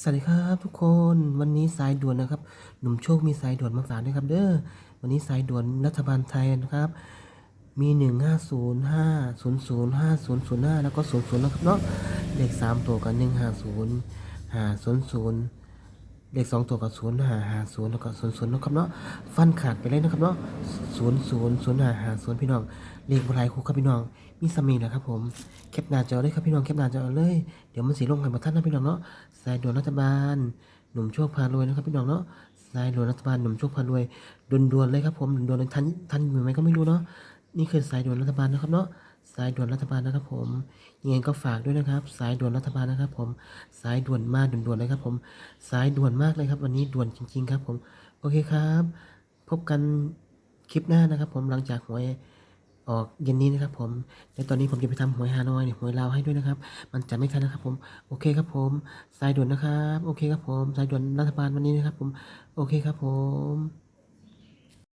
สวัสดีครับทุกคนวันนี้สายด่วนนะครับ หนุ่มโชคมีสายด่วนมาฝากด้วยครับเด้อวันนี้สายด่วนรัฐบาลไทยนะครับ มีหนึ่งห้าศูนย์ห้าศูนย์ศูนย์ห้าศูนย์ศูนย์ห้าแล้วก็ศูนย์ศูนย์นะครับเนาะเลขสามตัวกันหนึ่งห้าศูนย์ห้าศูนย์ศูนย์ เลขสองตัวกับศูนย์หาหาศูนย์แล้วก็ศูนย์ศูนย์นะครับเนาะฟันขาดไปเลยนะครับเนาะศูนย์ศูนย์ศูนย์หาหาศูนย์พี่น้องเลขบรายคู่ครับพี่น้อง มีสามีนะครับผมแคปหน้าจอเลยครับพี่น้องแคปหน้าจอเลยเดี๋ยวมันสีลงให้มาท่านนะพี่น้องเนาะสายด่วนรัฐบาล หนุ่มโชคพารวยนะครับพี่น้องเนาะสายด่วนรัฐบาลหนุ่มโชคพารวยด่วนๆเลยครับผมด่วนๆเลยทันทันอยู่ไหมก็ไม่รู้เนาะนี่คือสายด่วนรัฐบาลนะครับเนาะ สายด่วนรัฐบาลนะครับผมยังไงก็ฝากด้วยนะครับ สายด่วนรัฐบาลนะครับ ผมสายด่วนมากด่วนๆเลยครับ ผมสายด่วนมากเลยครับ วันนี้ด่วนจริง ๆ ครับ ผมโอเคครับ พบกันคลิปหน้านะครับ ผมหลังจากหวยออกเย็นนี้นะครับ ผมเดี๋ยวตอนนี้ผมจะไปทำหวยฮานอยหวยลาวให้ด้วยนะครับ มันจะไม่ทันนะครับ ผมโอเคครับ ผมสายด่วนนะครับ โอเคครับ ผมสายด่วนรัฐบาลวันนี้นะครับ ผมโอเคครับ ผม